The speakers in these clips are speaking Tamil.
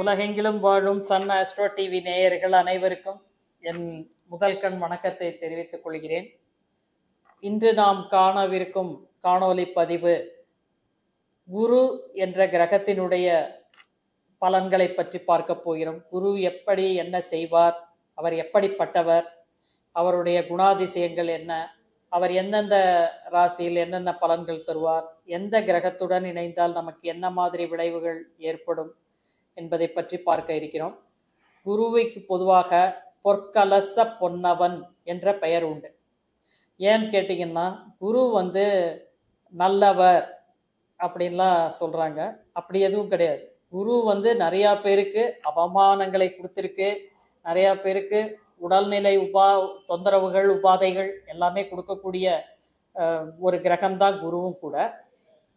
உலகெங்கிலும் வாழும் சன் ஆஸ்ட்ரோ டிவி நேயர்கள் அனைவருக்கும் என் முதல் கண் வணக்கத்தை தெரிவித்துக் கொள்கிறேன். இன்று நாம் காணவிருக்கும் காணொலி பதிவு குரு என்ற கிரகத்தினுடைய பலன்களை பற்றி பார்க்க போகிறோம். குரு எப்படி என்ன செய்வார் அவர் எப்படிப்பட்டவர் அவருடைய குணாதிசயங்கள் என்ன அவர் எந்தெந்த ராசியில் என்னென்ன பலன்கள் தருவார் எந்த கிரகத்துடன் இணைந்தால் நமக்கு என்ன மாதிரி விளைவுகள் ஏற்படும் என்பதை பற்றி பார்க்க இருக்கிறோம். குருவைக்கு பொதுவாக பொற்கலச பொன்னவன் என்ற பெயர் உண்டு. ஏன்னு கேட்டிங்கன்னா குரு வந்து நல்லவர் அப்படின்லாம் சொல்கிறாங்க அப்படி எதுவும் கிடையாது. குரு வந்து நிறையா பேருக்கு அவமானங்களை கொடுத்துருக்கு. நிறையா பேருக்கு உடல்நிலை உபா தொந்தரவுகள் உபாதைகள் எல்லாமே கொடுக்கக்கூடிய ஒரு கிரகம்தான் குருவும் கூட.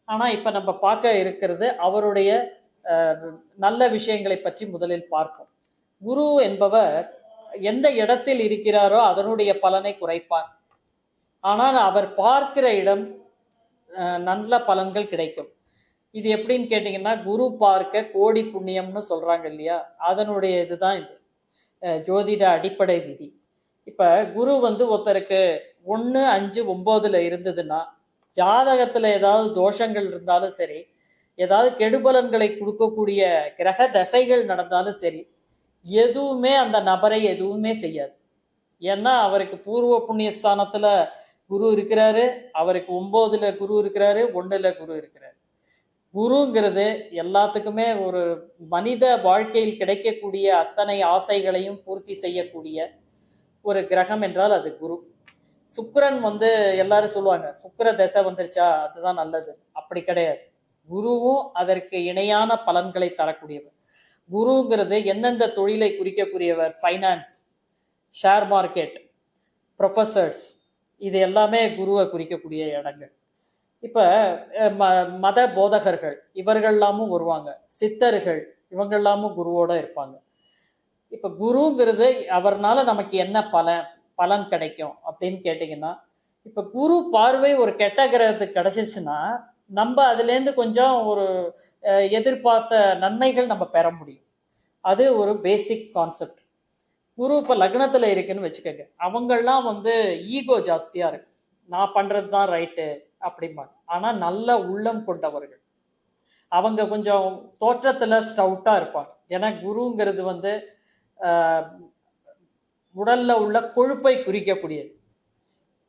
ஆனால் இப்போ நம்ம பார்க்க இருக்கிறது அவருடைய நல்ல விஷயங்களை பற்றி முதலில் பார்ப்போம். குரு என்பவர் எந்த இடத்தில் இருக்கிறாரோ அதனுடைய பலனை குறைப்பார். ஆனால் அவர் பார்க்கிற இடம் நல்ல பலன்கள் கிடைக்கும். இது எப்படின்னு கேட்டிங்கன்னா குரு பார்க்க கோடி புண்ணியம்னு சொல்கிறாங்க இல்லையா? அதனுடைய இதுதான் இது. ஜோதிட அடிப்படை விதி. இப்போ குரு வந்து ஒருத்தருக்கு ஒன்று அஞ்சு ஒம்போதில் இருந்ததுன்னா ஜாதகத்தில் ஏதாவது தோஷங்கள் இருந்தாலும் சரி ஏதாவது கெடுபலன்களை கொடுக்கக்கூடிய கிரக தசைகள் நடந்தாலும் சரி எதுவுமே அந்த நபரை எதுவுமே செய்யாது. ஏன்னா அவருக்கு பூர்வ புண்ணியஸ்தானத்தில் குரு இருக்கிறாரு அவருக்கு ஒம்போதுல குரு இருக்கிறாரு ஒன்றில் குரு இருக்கிறாரு. குருங்கிறது எல்லாத்துக்குமே ஒரு மனித வாழ்க்கையில் கிடைக்கக்கூடிய அத்தனை ஆசைகளையும் பூர்த்தி செய்யக்கூடிய ஒரு கிரகம் என்றால் அது குரு. சுக்கரன் வந்து எல்லாரும் சொல்லுவாங்க சுக்கர தசை வந்துருச்சா அதுதான் நல்லது. அப்படி கிடையாது. குருவும் அதற்கு இணையான பலன்களை தரக்கூடியவர். குருங்கிறது எந்தெந்த தொழிலை குறிக்கக்கூடியவர்? ஃபைனான்ஸ் ஷேர் மார்க்கெட் ப்ரொஃபஸர்ஸ் இது எல்லாமே குருவை குறிக்கக்கூடிய இடங்கள். இப்போ ம மத போதகர்கள் இவர்கள்லாமும் வருவாங்க. சித்தர்கள் இவங்கெல்லாமும் குருவோட இருப்பாங்க. இப்போ குருங்கிறது அவர்னால நமக்கு என்ன பலன் பலன் கிடைக்கும் அப்படின்னு கேட்டிங்கன்னா இப்போ குரு பார்வை ஒரு கெட்ட கிரகத்துக்கு கிடைச்சிச்சுன்னா நம்ம அதுலேருந்து கொஞ்சம் ஒரு எதிர்பார்த்த நன்மைகள் நம்ம பெற முடியும். அது ஒரு பேசிக் கான்செப்ட் குரு இப்போ லக்னத்தில் இருக்குன்னு வச்சுக்கோங்க. அவங்கெல்லாம் வந்து ஈகோ ஜாஸ்தியாக இருக்கு. நான் பண்ணுறது தான் ரைட்டு அப்படிம்பாங்க. ஆனால் நல்ல உள்ளம் கொண்டவர்கள். அவங்க கொஞ்சம் தோற்றத்தில் ஸ்டவுட்டாக இருப்பாங்க. ஏன்னா குருங்கிறது வந்து உடலில் உள்ள கொழுப்பை குறிக்கக்கூடியது.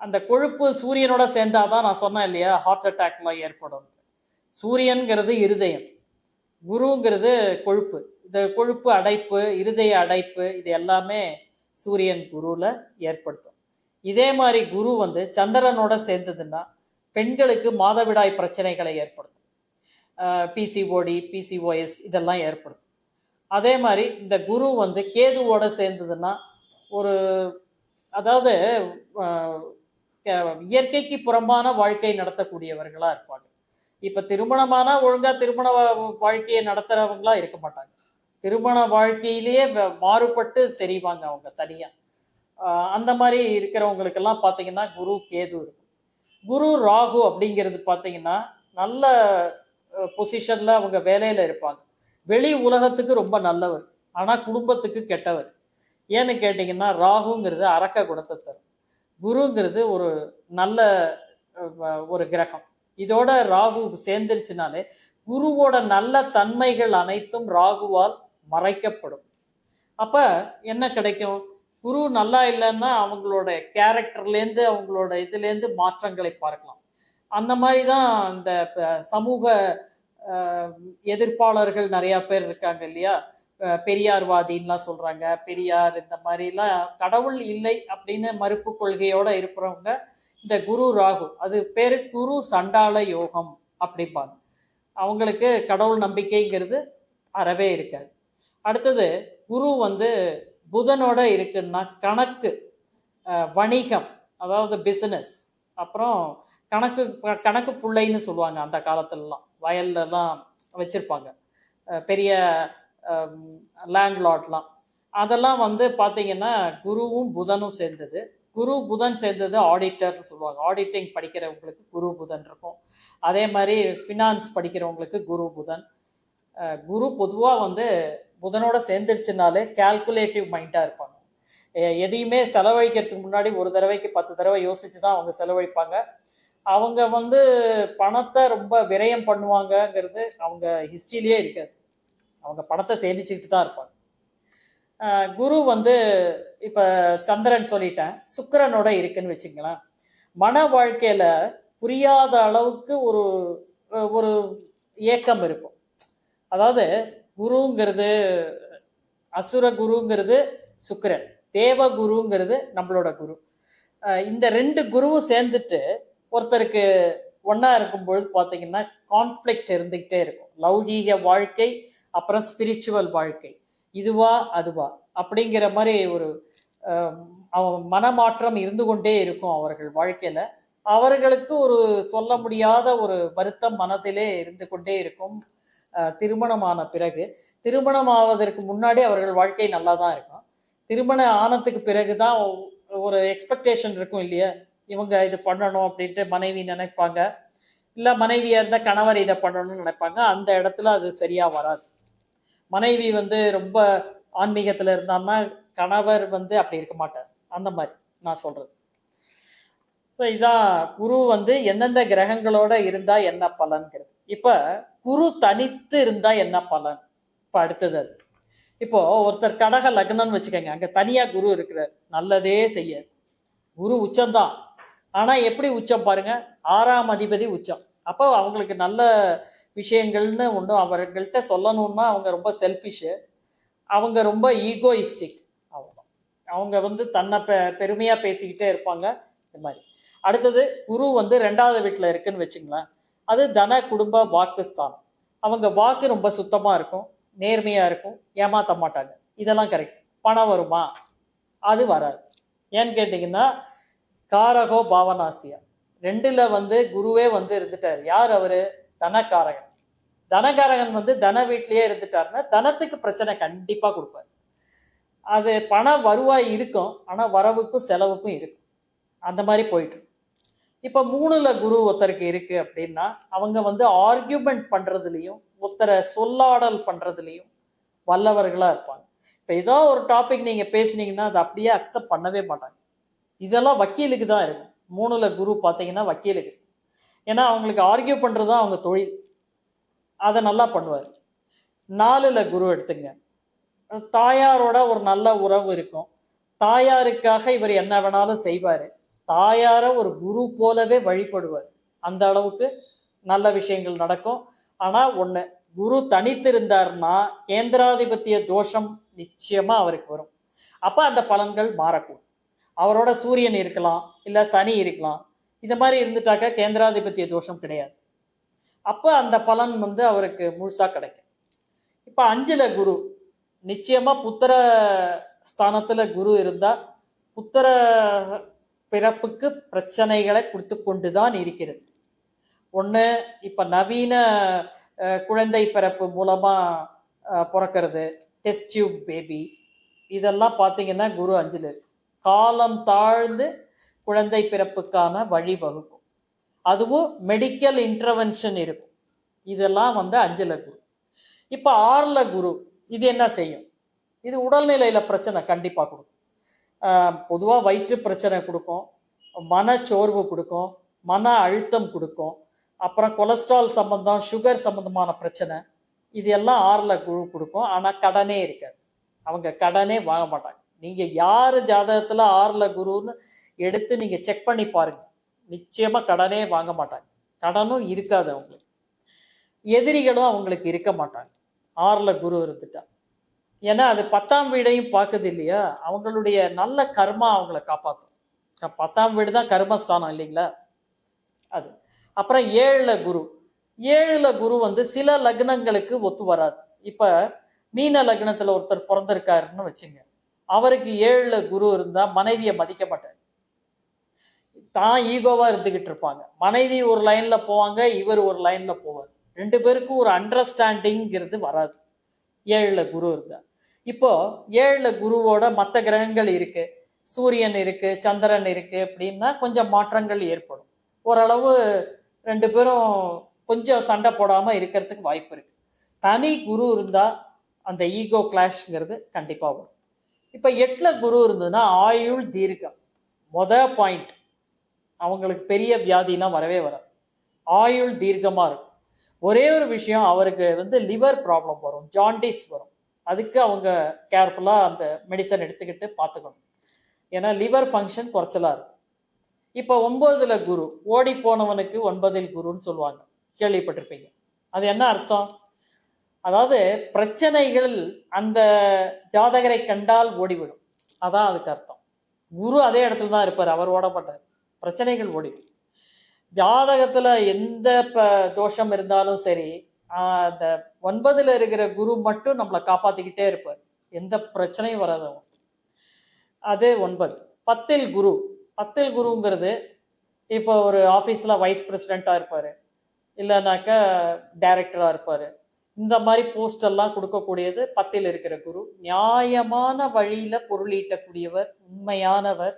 அந்த கொழுப்பு சூரியனோட சேர்ந்தாதான் நான் சொன்னேன் இல்லையா? ஹார்ட் அட்டாக்லாம் ஏற்படும். சூரியன்கிறது இருதயம். குருங்கிறது கொழுப்பு. இந்த கொழுப்பு அடைப்பு இருதய அடைப்பு இது எல்லாமே சூரியன் குருவில் ஏற்படுத்தும். இதே மாதிரி குரு வந்து சந்திரனோட சேர்ந்ததுன்னா பெண்களுக்கு மாதவிடாய் பிரச்சனைகளை ஏற்படுத்தும். பிசிஓடி பிசிஓஎஸ் இதெல்லாம் ஏற்படுத்தும். அதே மாதிரி இந்த குரு வந்து கேதுவோட சேர்ந்ததுன்னா ஒரு அதாவது இயற்கைக்கு புறம்பான வாழ்க்கை நடத்தக்கூடியவர்களாக இருப்பாங்க. இப்போ திருமணமானா ஒழுங்காக திருமண வாழ்க்கையை நடத்துறவங்களா இருக்க மாட்டாங்க. திருமண வாழ்க்கையிலேயே மாறுபட்டு தெரிவாங்க அவங்க தனியாக அந்த மாதிரி இருக்கிறவங்களுக்கெல்லாம் பார்த்தீங்கன்னா குரு கேது இருக்கும். குரு ராகு அப்படிங்கிறது பார்த்தீங்கன்னா நல்ல பொசிஷனில் அவங்க வேலையில் இருப்பாங்க. வெளி உலகத்துக்கு ரொம்ப நல்லவர். ஆனால் குடும்பத்துக்கு கெட்டவர். ஏன்னு கேட்டிங்கன்னா ராகுங்கிறது அரக்க குணத்தை தரும். குருங்கிறது ஒரு நல்ல ஒரு கிரகம். இதோட ராகு சேர்ந்துருச்சுனாலே குருவோட நல்ல தன்மைகள் அனைத்தும் ராகுவால் மறைக்கப்படும். அப்ப என்ன கிடைக்கும்? குரு நல்லா இல்லைன்னா அவங்களோட கேரக்டர்லேருந்து அவங்களோட இதுலேருந்து மாற்றங்களை பார்க்கலாம். அந்த மாதிரி தான் இந்த சமூக எதிர்ப்பாளர்கள் நிறையா பேர் இருக்காங்க இல்லையா? பெரியார்வாதின்லாம் சொல்றாங்க. பெரியார் இந்த மாதிரிலாம் கடவுள் இல்லை அப்படின்னு மறுப்பு கொள்கையோட இருக்கிறவங்க இந்த குரு ராகு அது பேரு குரு சண்டாள யோகம் அப்படிம்பாங்க. அவங்களுக்கு கடவுள் நம்பிக்கைங்கிறது அறவே இருக்காது. அடுத்தது குரு வந்து புதனோட இருக்குன்னா கணக்கு வணிகம் அதாவது பிஸ்னஸ் அப்புறம் கணக்கு கணக்கு பிள்ளைன்னு சொல்லுவாங்க அந்த காலத்துலலாம். வயல்லலாம் வச்சுருப்பாங்க. பெரிய Um, லேண்ட்லாட்லாம் அதெல்லாம் வந்து பார்த்தீங்கன்னா குருவும் புதனும் சேர்ந்தது. குரு புதன் சேர்ந்தது ஆடிட்டர்னு சொல்லுவாங்க. ஆடிட்டிங் படிக்கிறவங்களுக்கு குரு புதன் இருக்கும். அதே மாதிரி ஃபினான்ஸ் படிக்கிறவங்களுக்கு குரு புதன். குரு பொதுவாக வந்து புதனோட சேர்ந்துருச்சுனாலே கால்குலேட்டிவ் மைண்டாக இருப்பாங்க. எதையுமே செலவழிக்கிறதுக்கு முன்னாடி ஒரு தடவைக்கு பத்து தடவை யோசிச்சு தான் அவங்க செலவழிப்பாங்க. அவங்க வந்து பணத்தை ரொம்ப விரயம் பண்ணுவாங்கங்கிறது அவங்க ஹிஸ்ட்ரியிலே இருக்காது. அவங்க பணத்தை சேமிச்சுக்கிட்டு தான் இருப்பாங்க. குரு வந்து இப்போ சந்திரன் சொல்லிட்டேன் சுக்கரனோட இருக்குன்னு வச்சுங்களேன் மன வாழ்க்கையில் புரியாத அளவுக்கு ஒரு ஒரு ஏக்கம் இருக்கும். அதாவது குருங்கிறது அசுர குருங்கிறது சுக்கரன் தேவ குருங்கிறது நம்மளோட குரு. இந்த ரெண்டு குருவும் சேர்ந்துட்டு ஒருத்தருக்கு ஒன்றா இருக்கும்பொழுது பார்த்தீங்கன்னா கான்ஃப்ளிக்ட் இருந்துக்கிட்டே இருக்கும். லௌகீக வாழ்க்கை அப்புறம் ஸ்பிரிச்சுவல் வாழ்க்கை. இதுவா அதுவா? அப்படிங்கிற மாதிரி ஒரு அவன் மனமாற்றம் இருந்து கொண்டே இருக்கும் அவர்கள் வாழ்க்கையில். அவர்களுக்கு ஒரு சொல்ல முடியாத ஒரு வருத்தம் மனதிலே இருந்து கொண்டே இருக்கும் திருமணமான பிறகு. திருமணம் ஆவதற்கு முன்னாடி அவர்கள் வாழ்க்கை நல்லா தான் இருக்கும். திருமணம் ஆனதுக்கு பிறகு தான் ஒரு எக்ஸ்பெக்டேஷன் இருக்கும் இல்லையா? இவங்க இது பண்ணணும் அப்படின்ட்டு மனைவி நினைப்பாங்க. இல்லை மனைவியாக இருந்தால் கணவர் இதை பண்ணணும்னு நினைப்பாங்க. அந்த இடத்துல அது சரியாக வராது. மனைவி வந்து ரொம்ப ஆன்மீகத்தில் இருந்தான்னா கணவர் வந்து அப்படி இருக்க மாட்டார். அந்த மாதிரி நான் சொல்கிறது ஸோ இதான் குரு வந்து எந்தெந்த கிரகங்களோட இருந்தால் என்ன பலன்கிறது. இப்போ குரு தனித்து இருந்தால் என்ன பலன்? இப்போ அடுத்தது அது. இப்போ ஒருத்தர் கடக லக்னம்னு வச்சுக்கோங்க. அங்கே தனியாக குரு இருக்கிறார். நல்லதே செய்ய. குரு உச்சம்தான் ஆனால் எப்படி உச்சம் பாருங்க? ஆறாம் அதிபதி உச்சம். அப்போ அவங்களுக்கு நல்ல விஷயங்கள்னு ஒன்றும் அவர்கள்ட்ட சொல்லணும்னா அவங்க ரொம்ப செல்ஃபிஷு அவங்க ரொம்ப ஈகோயிஸ்டிக் அவ்வளோதான் அவங்க வந்து தன்னை பெ பெருமையாக பேசிக்கிட்டே இருப்பாங்க. இந்த மாதிரி. அடுத்தது குரு வந்து ரெண்டாவது வீட்டில் இருக்குன்னு வச்சுங்களேன். அது தன குடும்ப வாக்குஸ்தான் அவங்க வாக்கு ரொம்ப சுத்தமாக இருக்கும். நேர்மையாக இருக்கும். ஏமாற்ற மாட்டாங்க. இதெல்லாம் கரெக்ட் பணம் வருமா? அது வராது. ஏன்னு கேட்டிங்கன்னா காரகோ பாவனாசியா. ரெண்டில் வந்து குருவே வந்து இருந்துட்டார். யார் அவர்? தனக்காரகன். தனகாரகன் வந்து தன வீட்லயே இருந்துட்டாருன்னா தனத்துக்கு பிரச்சனை கண்டிப்பா கொடுப்பாரு. அது பண வருவாய் இருக்கும் ஆனா வரவுக்கும் செலவுக்கும் இருக்கும். அந்த மாதிரி போயிட்டு இப்போ இப்ப மூணுல குரு ஒருத்தருக்கு இருக்கு அப்படின்னா அவங்க வந்து ஆர்கியூமெண்ட் பண்றதுலயும் ஒருத்தரை சொல்லாடல் பண்றதுலயும் வல்லவர்களா இருப்பாங்க. இப்ப ஏதோ ஒரு டாபிக் நீங்க பேசுனீங்கன்னா அதை அப்படியே அக்செப்ட் பண்ணவே மாட்டாங்க. இதெல்லாம் வக்கீலுக்கு தான் இருக்கும். மூணுல குரு பார்த்தீங்கன்னா வக்கீலுக்கு. ஏன்னா அவங்களுக்கு ஆர்கியூ பண்ணுறது தான் அவங்க தொழில். அதை நல்லா பண்ணுவார். நாலில் குரு எடுத்துங்க. தாயாரோட ஒரு நல்ல உறவு இருக்கும். தாயாருக்காக இவர் என்ன வேணாலும் செய்வார். தாயாரை ஒரு குரு போலவே வழிபடுவார். அந்த அளவுக்கு நல்ல விஷயங்கள் நடக்கும். ஆனால் ஒன்று குரு தனித்திருந்தார்னா கேந்திராதிபத்திய தோஷம் நிச்சயமாக அவருக்கு வரும். அப்போ அந்த பலன்கள் மாறக்கூடும். அவரோட சூரியன் இருக்கலாம் இல்லை சனி இருக்கலாம். இந்த மாதிரி இருந்துட்டாக்கா கேந்திராதிபத்திய தோஷம் கிடையாது. அப்போ அந்த பலன் வந்து அவருக்கு முழுசாக கிடைக்கும். இப்போ அஞ்சில் குரு நிச்சயமாக புத்திர ஸ்தானத்தில் குரு இருந்தால் புத்திர பிறப்புக்கு பிரச்சனைகளை கொடுத்து கொண்டு தான் இருக்கிறது. ஒன்று இப்போ நவீன குழந்தை பிறப்பு மூலமாக பிறக்கிறது டெஸ்ட் டியூப் பேபி இதெல்லாம் பார்த்தீங்கன்னா குரு அஞ்சில் காலம் தாழ்ந்து குழந்தை பிறப்புக்கான வழிவகுக்கும். அதுவும் மெடிக்கல் இன்டர்வென்ஷன் இருக்கும். இதெல்லாம் வந்து அஞ்சில் குரு. இப்போ ஆறில் குரு இது என்ன செய்யும்? இது உடல்நிலையில் பிரச்சனை கண்டிப்பாக கொடுக்கும். பொதுவாக வயிற்று பிரச்சனை கொடுக்கும். மனச்சோர்வு கொடுக்கும். மன அழுத்தம் கொடுக்கும். அப்புறம் கொலஸ்ட்ரால் சம்பந்தம் சுகர் சம்பந்தமான பிரச்சனை இது எல்லாம் ஆறில் குழு கொடுக்கும். ஆனால் கடனே இருக்காது. அவங்க கடனே வாங்க மாட்டாங்க. நீங்கள் யார் ஜாதகத்தில் ஆறில் குருன்னு எடுத்து நீங்கள் செக் பண்ணி பாருங்க. நிச்சயமாக கடனே வாங்க மாட்டாங்க. கடனும் இருக்காது அவங்களுக்கு. எதிரிகளும் அவங்களுக்கு இருக்க மாட்டாங்க. ஆறில் குரு இருந்துட்டா ஏன்னா அது பத்தாம் வீடையும் பார்க்குது இல்லையா? அவங்களுடைய நல்ல கர்மா அவங்கள காப்பாற்றும் பத்தாம் வீடு தான் கர்மஸ்தானம் இல்லைங்களா? அது. அப்புறம் ஏழுல குரு. ஏழுல குரு வந்து சில லக்னங்களுக்கு ஒத்து வராது. இப்போ மீன லக்னத்தில் ஒருத்தர் பிறந்திருக்காருன்னு வச்சுங்க. அவருக்கு ஏழுல குரு இருந்தால் மனைவியை மதிக்க மாட்டார். தான் ஈகோவாக இருந்துக்கிட்டு இருப்பாங்க. மனைவி ஒரு லைனில் போவாங்க இவர் ஒரு லைனில் போவார். ரெண்டு பேருக்கும் ஒரு அண்டர்ஸ்டாண்டிங்கிறது வராது. ஏழில் குரு இருந்தால் இப்போ ஏழில் குருவோட மற்ற கிரகங்கள் இருக்குது சூரியன் இருக்குது சந்திரன் இருக்குது அப்படின்னா கொஞ்சம் மாற்றங்கள் ஏற்படும். ஓரளவு ரெண்டு பேரும் கொஞ்சம் சண்டை போடாமல் இருக்கிறதுக்கு வாய்ப்பு இருக்குது தனி குரு இருந்தால் அந்த ஈகோ கிளாஷ்ங்கிறது கண்டிப்பாக வரும். இப்போ எட்டில் குரு இருந்ததுன்னா ஆயுள் தீர்க்கம். மொத பாயிண்ட் அவங்களுக்கு பெரிய வியாதிலாம் வரவே வராது. ஆயுள் தீர்க்கமாக இருக்கும். ஒரே ஒரு விஷயம் அவருக்கு வந்து லிவர் ப்ராப்ளம் வரும் ஜாண்டிஸ் வரும். அதுக்கு அவங்க கேர்ஃபுல்லாக அந்த மெடிசன் எடுத்துக்கிட்டு பார்த்துக்கணும். ஏன்னா லிவர் ஃபங்க்ஷன் குறைச்சலாக இருக்கும். இப்போ ஒன்பதுல குரு ஓடி போனவனுக்கு ஒன்பதில் குருன்னு சொல்லுவாங்க. கேள்விப்பட்டிருப்பீங்க. அது என்ன அர்த்தம்? அதாவது பிரச்சனைகள் அந்த ஜாதகரை கண்டால் ஓடிவிடும். அதான் அதுக்கு அர்த்தம். குரு அதே இடத்துல தான் இருப்பார் அவர் ஓடப்பட்டார் பிரச்சனைகள் ஓடிடும் ஜாதகத்தில் எந்த ப தோஷம் இருந்தாலும் சரி அந்த ஒன்பதில் இருக்கிற குரு மட்டும் நம்மளை காப்பாற்றிக்கிட்டே இருப்பார். எந்த பிரச்சனையும் வராது அது ஒன்பது. பத்தில் குரு. பத்தில் குருங்கிறது இப்போ ஒரு ஆஃபீஸில் வைஸ் பிரசிடெண்ட்டாக இருப்பார். இல்லைனாக்கா டைரக்டராக இருப்பார். இந்த மாதிரி போஸ்ட் எல்லாம் கொடுக்கக்கூடியது பத்தில் இருக்கிற குரு. நியாயமான வழியில் பொருளீட்டக்கூடியவர் உண்மையானவர்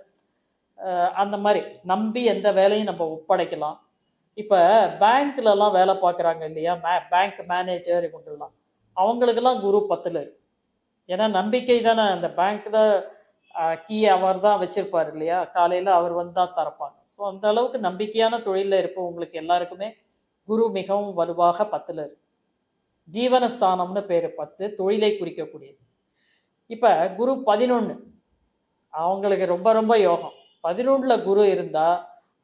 அந்த மாதிரி நம்பி எந்த வேலையும் நம்ம ஒப்படைக்கலாம். இப்போ பேங்க்லலாம் வேலை பார்க்குறாங்க இல்லையா? மே பேங்க் மேனேஜர் இவங்கெல்லாம் அவங்களுக்கெல்லாம் குரு பத்தில் இருக்கு ஏன்னா நம்பிக்கை தானே. அந்த பேங்க்கில் கீ அவர் தான் வச்சுருப்பார் இல்லையா? காலையில் அவர் வந்து தான் திறப்பாங்க. ஸோ அந்த அளவுக்கு நம்பிக்கையான தொழிலில் இருப்பவங்களுக்கு எல்லாருக்குமே குரு மிகவும் வலுவாக பத்தில் இருக்கு ஜீவனஸ்தானம்னு பேர் பத்து தொழிலை குறிக்கக்கூடியது. இப்போ குரு பதினொன்று அவங்களுக்கு ரொம்ப ரொம்ப யோகம். பதினொன்றில் குரு இருந்தால்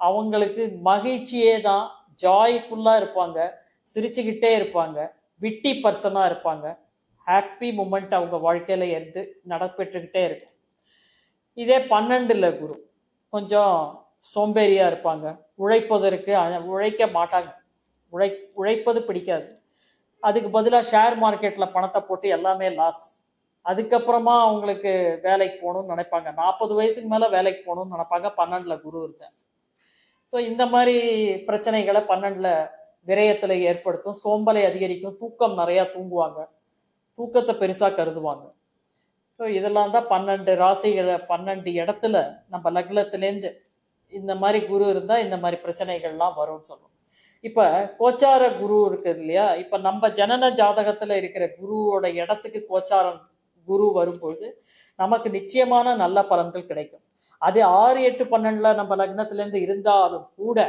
அவங்களுக்கு மகிழ்ச்சியே தான் ஜாய்ஃபுல்லாக இருப்பாங்க சிரிச்சுக்கிட்டே இருப்பாங்க விட்டி பர்சனாக இருப்பாங்க. ஹாப்பி மூமெண்ட் அவங்க வாழ்க்கையில் இருந்து நடப்பெற்றுக்கிட்டே இருக்கும். இதே பன்னெண்டில் குரு கொஞ்சம் சோம்பேறியாக இருப்பாங்க. உழைப்பதற்கு உழைக்க மாட்டாங்க. உழை உழைப்பது பிடிக்காது. அதுக்கு பதிலாக ஷேர் மார்க்கெட்டில் பணத்தை போட்டு எல்லாமே லாஸ் அதுக்கப்புறமா அவங்களுக்கு வேலைக்கு போகணும்னு நினைப்பாங்க. நாற்பது வயசுக்கு மேலே வேலைக்கு போகணும்னு நினைப்பாங்க. பன்னெண்டில் குரு இருந்தேன் ஸோ இந்த மாதிரி பிரச்சனைகளை பன்னெண்டில் விரயத்தில் ஏற்படுத்தும். சோம்பலை அதிகரிக்கும். தூக்கம் நிறையா தூங்குவாங்க. தூக்கத்தை பெருசாக கருதுவாங்க. ஸோ இதெல்லாம் தான் பன்னெண்டு ராசிகளை பன்னெண்டு இடத்துல நம்ம லக்னத்துலேருந்து இந்த மாதிரி குரு இருந்தால் இந்த மாதிரி பிரச்சனைகள்லாம் வரும்னு சொல்லுவோம் இப்போ கோச்சார குரு இருக்குது இல்லையா? இப்போ நம்ம ஜனன ஜாதகத்தில் இருக்கிற குருவோட இடத்துக்கு கோச்சாரம் குரு வரும்பொழுது நமக்கு நிச்சயமான நல்ல பலன்கள் கிடைக்கும். அது ஆறு எட்டு பன்னெண்டுல நம்ம லக்னத்திலேருந்து இருந்தாலும் கூட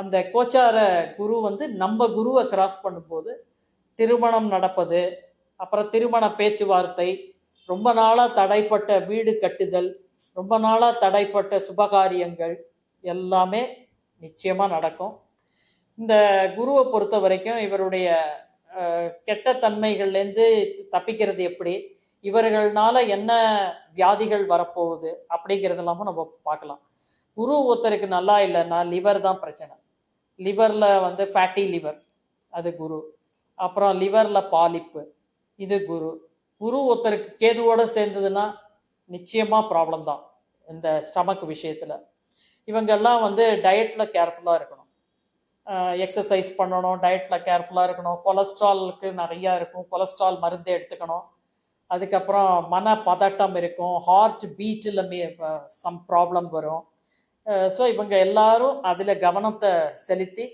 அந்த கோச்சார குரு வந்து நம்ம குருவை கிராஸ் பண்ணும்போது திருமணம் நடப்பது அப்புறம் திருமண பேச்சுவார்த்தை ரொம்ப நாளாக தடைப்பட்ட வீடு கட்டுதல் ரொம்ப நாளாக தடைப்பட்ட சுபகாரியங்கள் எல்லாமே நிச்சயமாக நடக்கும். இந்த குருவை பொறுத்த வரைக்கும் இவருடைய கெட்ட தன்மைகள்லேருந்து தப்பிக்கிறது எப்படி? இவர்கள்னால என்ன வியாதிகள் வரப்போகுது? அப்படிங்கிறதெல்லாமும் நம்ம பார்க்கலாம். குரு ஒருத்தருக்கு நல்லா இல்லைன்னா லிவர் தான் பிரச்சனை. லிவரில் வந்து ஃபேட்டி லிவர் அது குரு. அப்புறம் லிவரில் பாலிப்பு இது குரு. குரு ஒருத்தருக்கு கேதுவோடு சேர்ந்ததுன்னா நிச்சயமாக ப்ராப்ளம் தான் இந்த ஸ்டமக் விஷயத்தில். இவங்கெல்லாம் வந்து டயட்டில் கேர்ஃபுல்லாக இருக்கணும். எக்ஸசைஸ் பண்ணணும் டயட்டில் கேர்ஃபுல்லாக இருக்கணும். கொலஸ்ட்ராலுக்கு நிறையா இருக்கும். கொலஸ்ட்ரால் மருந்து எடுத்துக்கணும். அதுக்கப்புறம் மன பதட்டம் இருக்கும் ஹார்ட் பீட்டில் சம் ப்ராப்ளம் வரும். ஸோ இவங்க எல்லாரும் அதில் கவனத்தை செலுத்தி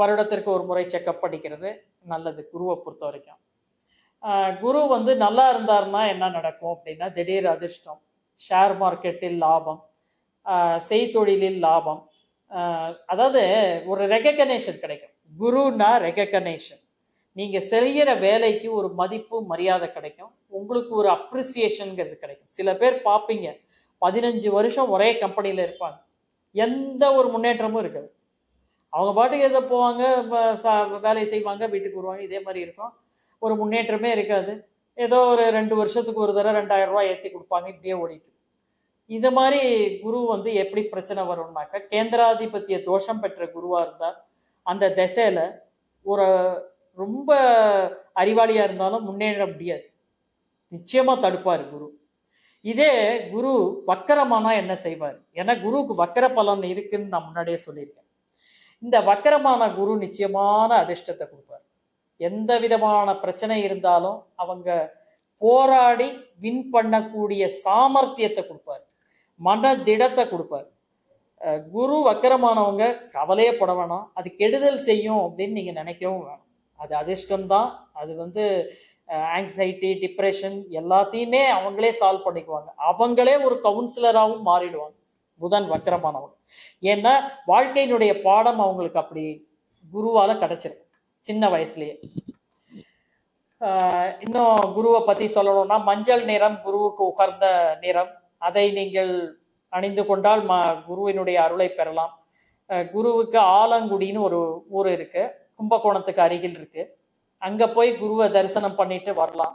வருடத்திற்கு ஒரு முறை செக்கப் பண்ணிக்கிறது நல்லது குருவை பொறுத்த வரைக்கும். குரு வந்து நல்லா இருந்தாருன்னா என்ன நடக்கும் அப்படின்னா திடீர் அதிர்ஷ்டம் ஷேர் மார்க்கெட்டில் லாபம் செய்தொழிலில் லாபம் அதாவது ஒரு ரெகக்னேஷன் கிடைக்கும். குருன்னா ரெகக்னேஷன் நீங்கள் செய்கிற வேலைக்கு ஒரு மதிப்பு மரியாதை கிடைக்கும். உங்களுக்கு ஒரு அப்ரிசியேஷனுங்கிறது கிடைக்கும். சில பேர் பார்ப்பீங்க பதினஞ்சு வருஷம் ஒரே கம்பெனியில் இருப்பாங்க. எந்த ஒரு முன்னேற்றமும் இருக்காது. அவங்க பாட்டுக்கு எதை போவாங்க வேலையை செய்வாங்க வீட்டுக்கு வருவாங்க இதே மாதிரி இருக்கும். ஒரு முன்னேற்றமே இருக்காது. ஏதோ ஒரு ரெண்டு வருஷத்துக்கு ஒரு தடவை ரெண்டாயிரம் ரூபாய் ஏற்றி கொடுப்பாங்க இப்படியே ஓடிட்டு இது மாதிரி குரு வந்து எப்படி பிரச்சனை வரும்னாக்கா கேந்திராதிபத்திய தோஷம் பெற்ற குருவாக இருந்தால் அந்த திசையில் ஒரு ரொம்ப அறிவாளியாக இருந்தாலும் முன்னேற முடியாது. நிச்சயமாக தடுப்பார் குரு. இதே குரு வக்கரமானா என்ன செய்வார்? ஏன்னா குருவுக்கு வக்கர பலன் இருக்குன்னு நான் முன்னாடியே சொல்லியிருக்கேன். இந்த வக்கரமான குரு நிச்சயமான அதிர்ஷ்டத்தை கொடுப்பார். எந்த விதமான பிரச்சனை இருந்தாலும் அவங்க போராடி வின் பண்ணக்கூடிய சாமர்த்தியத்தை கொடுப்பார். மன திடத்தை கொடுப்பார் குரு வக்கரமானவங்க கவலையே பட வேணாம். அது கெடுதல் செய்யும் அப்படின்னு நீங்கள் நினைக்கவும் வேணும். அது அதிர்ஷ்டம்தான் அது வந்து ஆங்ஸைட்டி டிப்ரெஷன் எல்லாத்தையுமே அவங்களே சால்வ் பண்ணிக்குவாங்க. அவங்களே ஒரு கவுன்சிலராகவும் மாறிடுவாங்க. புதன் வக்கரமானவங்க. ஏன்னா வாழ்க்கையினுடைய பாடம் அவங்களுக்கு அப்படி குருவால் கிடச்சிருக்கு சின்ன வயசுலேயே. இன்னும் குருவை பற்றி சொல்லணும்னா மஞ்சள் நிறம் குருவுக்கு உகர்ந்த நிறம். அதை நீங்கள் அணிந்து கொண்டால் மா குருவினுடைய அருளை பெறலாம். குருவுக்கு ஆலங்குடின்னு ஒரு ஊர் இருக்கு. கும்பகோணத்துக்கு அருகில் இருக்கு. அங்க போய் குருவை தரிசனம் பண்ணிட்டு வரலாம்.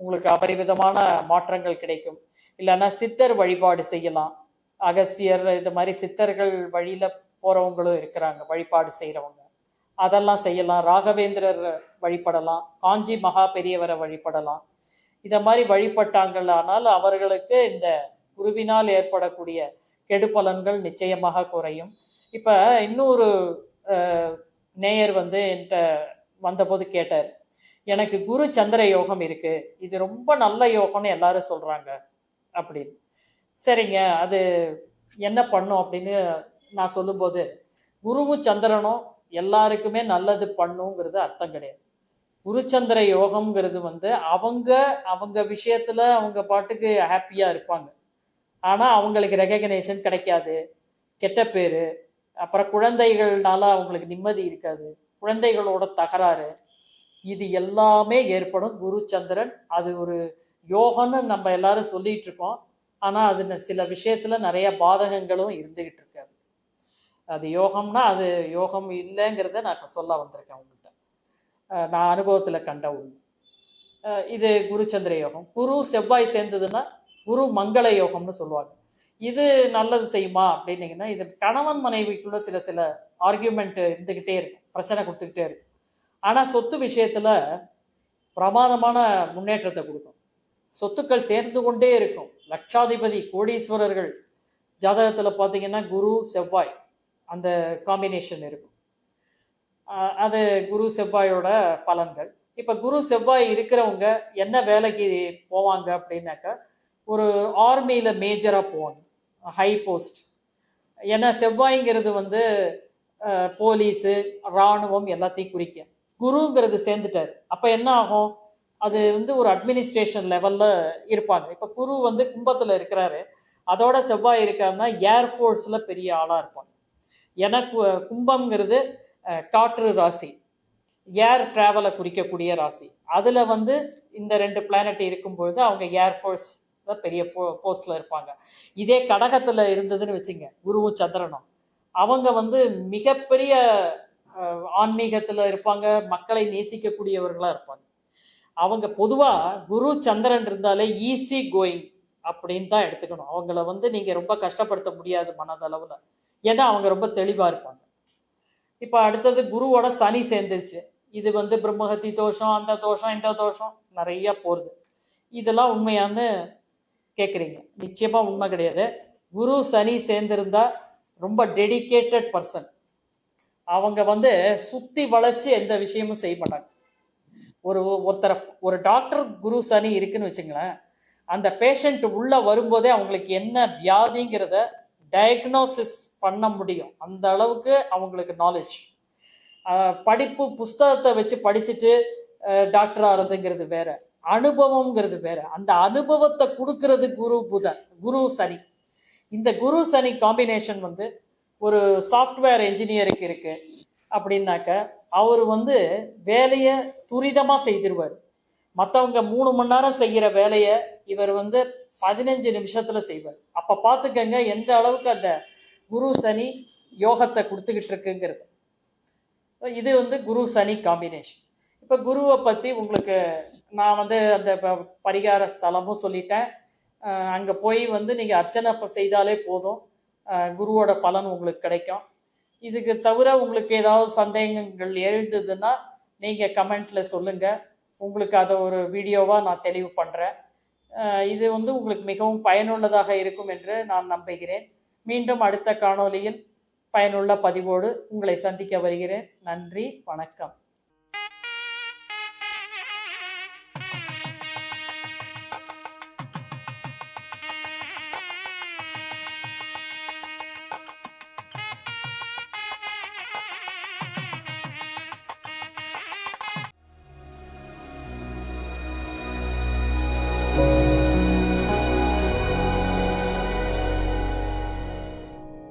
உங்களுக்கு அபரிவிதமான மாற்றங்கள் கிடைக்கும். இல்லைன்னா சித்தர் வழிபாடு செய்யலாம். அகஸ்தியர் இது மாதிரி சித்தர்கள் வழியில போறவங்களும் இருக்கிறாங்க வழிபாடு செய்கிறவங்க அதெல்லாம் செய்யலாம். ராகவேந்திரர் வழிபடலாம். காஞ்சி மகா பெரியவரை வழிபடலாம். இத மாதிரி வழிபட்டாங்களானால் அவர்களுக்கு இந்த குருவினால் ஏற்படக்கூடிய கெடுபலன்கள் நிச்சயமாக குறையும். இப்ப இன்னொரு நேயர் வந்து என்கிட்ட வந்தபோது கேட்டார் எனக்கு குரு சந்திர யோகம் இருக்கு. இது ரொம்ப நல்ல யோகம்னு எல்லாரும் சொல்றாங்க. அப்படின்னு. சரிங்க அது என்ன பண்ணும் அப்படின்னு நான் சொல்லும்போது குருவும் சந்திரனும் எல்லாருக்குமே நல்லது பண்ணுங்கிறது அர்த்தம் கிடையாது. குருச்சந்திர யோகம்ங்கிறது வந்து அவங்க அவங்க விஷயத்துல அவங்க பாட்டுக்கு ஹாப்பியா இருப்பாங்க. ஆனால் அவங்களுக்கு ரெகக்னேஷன் கிடைக்காது. கெட்ட பேர். அப்புறம் குழந்தைகள்னால அவங்களுக்கு நிம்மதி இருக்காது. குழந்தைகளோட தகராறு. இது எல்லாமே ஏற்படும். குரு சந்திரன் அது ஒரு யோகம்னு நம்ம எல்லாரும் சொல்லிட்டு இருக்கோம். ஆனால் அது ந- சில விஷயத்தில் நிறைய பாதகங்களும் இருந்துகிட்டு இருக்காது அது. யோகம்னா அது யோகம் இல்லைங்கிறத நான் இப்போ சொல்ல வந்திருக்கேன் உங்கள்கிட்ட நான் அனுபவத்தில் கண்ட ஒன்று இது குருச்சந்திர யோகம். குரு செவ்வாய் சேர்ந்ததுன்னா குரு மங்கள யோகம்னு சொல்லுவாங்க. இது நல்லது செய்யுமா அப்படின்னீங்கன்னா இது கணவன் மனைவிக்குள்ள சில சில ஆர்கியூமெண்ட் இருந்துக்கிட்டே இருக்கும். பிரச்சனை கொடுத்துக்கிட்டே இருக்கும். ஆனால் சொத்து விஷயத்தில் பிரமாதமான முன்னேற்றத்தை கொடுக்கும். சொத்துக்கள் சேர்ந்து கொண்டே இருக்கும். லட்சாதிபதி கோடீஸ்வரர்கள் ஜாதகத்தில் பார்த்தீங்கன்னா குரு செவ்வாய் அந்த காம்பினேஷன் இருக்கும். அது குரு செவ்வாயோட பலன்கள். இப்போ குரு செவ்வாய் இருக்கிறவங்க என்ன வேலைக்கு போவாங்க அப்படின்னாக்கா ஒரு ஆர்மியில் மேஜராக போகணும். ஹை போஸ்ட் ஏன்னா செவ்வாய்ங்கிறது வந்து போலீஸு இராணுவம் எல்லாத்தையும் குறிக்க குருங்கிறது சேர்ந்துட்டார். அப்போ என்ன ஆகும்? அது வந்து ஒரு அட்மினிஸ்ட்ரேஷன் லெவலில் இருப்பாங்க. இப்போ குரு வந்து கும்பத்தில் இருக்கிறாரு. அதோட செவ்வாய் இருக்காருன்னா ஏர்ஃபோர்ஸில் பெரிய ஆளாக இருப்பாங்க ஏன்னா கும்பம்ங்கிறது காற்று ராசி. ஏர் ட்ராவலை குறிக்கக்கூடிய ராசி. அதில் வந்து இந்த ரெண்டு பிளானட் இருக்கும்பொழுது அவங்க ஏர்ஃபோர்ஸ் பெரிய போ போஸ்டில் இருப்பாங்க. இதே கடகத்தில் இருந்ததுன்னு வச்சுங்க குருவும் சந்திரனும். அவங்க வந்து மிகப்பெரிய ஆன்மீகத்தில் இருப்பாங்க மக்களை நேசிக்கக்கூடியவர்களாக இருப்பாங்க. அவங்க பொதுவாக குரு சந்திரன் இருந்தாலே ஈஸி கோயிங் அப்படின்னு தான் எடுத்துக்கணும். அவங்கள வந்து நீங்கள் ரொம்ப கஷ்டப்படுத்த முடியாது மனதளவில். ஏன்னா அவங்க ரொம்ப தெளிவாக இருப்பாங்க. இப்போ அடுத்தது குருவோட சனி சேர்ந்துருச்சு. இது வந்து பிரம்மஹத்தி தோஷம் அந்த தோஷம் இந்த தோஷம் நிறைய போகுது இதெல்லாம் உண்மையான கேட்குறீங்க நிச்சயமாக உண்மை கிடையாது. குரு சனி சேர்ந்திருந்தா ரொம்ப டெடிகேட்டட் பர்சன் அவங்க வந்து சுற்றி வளைச்சு எந்த விஷயமும் செய்ய மாட்டாங்க. ஒரு ஒருத்தரை ஒரு டாக்டர் குரு சனி இருக்குன்னு வச்சுங்களேன் அந்த பேஷண்ட் உள்ளே வரும்போதே அவங்களுக்கு என்ன வியாதிங்கிறத டயக்னோசிஸ் பண்ண முடியும். அந்த அளவுக்கு அவங்களுக்கு நாலேஜ் படிப்பு புஸ்தகத்தை வச்சு படிச்சுட்டு டாக்டர் ஆகிறதுங்கிறது வேற. அனுபவம்ங்கிறது வேற. அந்த அனுபவத்தை கொடுக்கறது குரு புதன் குரு சனி. இந்த குரு சனி காம்பினேஷன் வந்து ஒரு சாஃப்ட்வேர் என்ஜினியருக்கு இருக்கு அப்படின்னாக்க அவர் வந்து வேலையை துரிதமாக செய்திருவார். மற்றவங்க மூணு மணி நேரம் செய்கிற வேலையை இவர் வந்து பதினஞ்சு நிமிஷத்தில் செய்வார். அப்போ பார்த்துக்கங்க எந்த அளவுக்கு அந்த குரு சனி யோகத்தை கொடுத்துக்கிட்டு இருக்குங்கிறது. இது வந்து குரு சனி காம்பினேஷன் இப்போ குருவை பற்றி உங்களுக்கு நான் வந்து அந்த ப- பரிகார ஸ்தலமும் சொல்லிட்டேன். அங்கே போய் வந்து நீங்கள் அர்ச்சனை செய்தாலே போதும். குருவோட பலன் உங்களுக்கு கிடைக்கும். இதுக்கு தவிர உங்களுக்கு ஏதாவது சந்தேகங்கள் எழுந்ததுன்னா நீங்கள் கமெண்ட்டில் சொல்லுங்கள் உங்களுக்கு அதை ஒரு வீடியோவாக நான் தெளிவு பண்ணுறேன் இது வந்து உங்களுக்கு மிகவும் பயனுள்ளதாக இருக்கும் என்று நான் நம்புகிறேன். மீண்டும் அடுத்த காணொளியில் பயனுள்ள பதிவோடு உங்களை சந்திக்க வருகிறேன். நன்றி வணக்கம்.